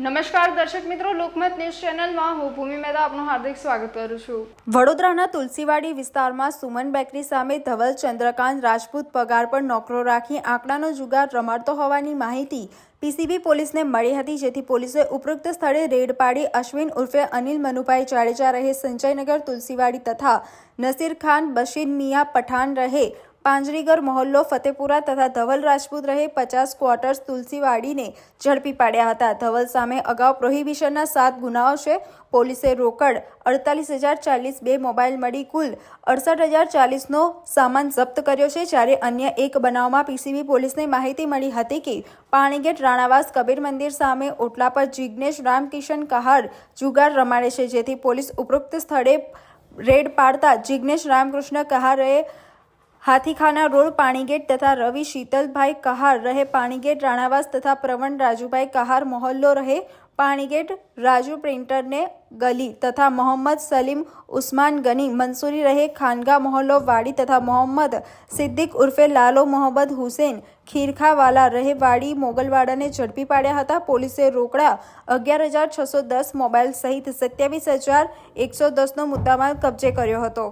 નમસ્કાર, દર્શક મિત્રો. લોકમત ન્યૂઝ ચેનલમાં હું ભૂમિ મહેતા આપનું હાર્દિક સ્વાગત કરું છું. વડોદરાના તુલસીવાડી વિસ્તારમાં સુમન બેકરી સામે ધવલ ચંદ્રકાંત રાજપૂત પગાર પર નોકરો રાખી આંકડાનો જુગાર રમાડતો હોવાની માહિતી પીસીબી પોલીસને મળી હતી, જેથી પોલીસે ઉપરોક્ત સ્થળે રેડ પાડી અશ્વિન ઉર્ફે અનિલ મનુભાઈ જાડેજા રહે, સંજયનગર, તુલસીવાડી તથા નસીર ખાન, બશીર મિયા પઠાણ રહે પાંજરીગર મહોલ્લો ફતેપુરા તથા ધવલ રાજપૂત રહે પચાસ ક્વાર્ટર્સ તુલસીવાડીને ઝડપી પાડ્યા હતા. ધવલ સામે અગાઉ પ્રોહિબિશનના સાત ગુનાઓ છે. પોલીસે રોકડ અડતાલીસ હજાર ચાલીસ બે મોબાઈલ મળી કુલ અડસઠ હજાર ચાલીસનો સામાન જપ્ત કર્યો છે. જ્યારે અન્ય એક બનાવમાં પીસીબી પોલીસને માહિતી મળી હતી કે પાણીગેટ રાણાવાસ કબીર મંદિર સામે ઓટલા પર જિજ્ઞેશ રામકિશન કહાર જુગાર રમાડે છે, જેથી પોલીસ ઉપરોક્ત સ્થળે રેડ પાડતા જિજ્ઞેશ રામકૃષ્ણ કહારે હાથીખાના રોડ પાણીગેટ તથા રવિ શીતલભાઈ કહાર રહે પાણીગેટ, રાણાવાસ તથા પ્રવણ રાજુભાઈ કહાર મોહલ્લો રહે પાણીગેટ, રાજુ પ્રિન્ટરને ગલી તથા મોહમ્મદ સલીમ ઉસ્માન ગની મંસૂરી રહે ખાનગા મોહલ્લો વાડી તથા મોહમ્મદ સિદ્દીક ઉર્ફે લાલો મોહમ્મદ હુસેન ખીરખાવાલા રહે વાડી મોગલવાડાને ઝડપી પાડ્યા હતા. પોલીસે રોકડા અગિયાર હજાર છસો દસ મોબાઈલ સહિત સત્યાવીસ હજાર એકસો દસનો મુદ્દામાલ કબજે કર્યો હતો.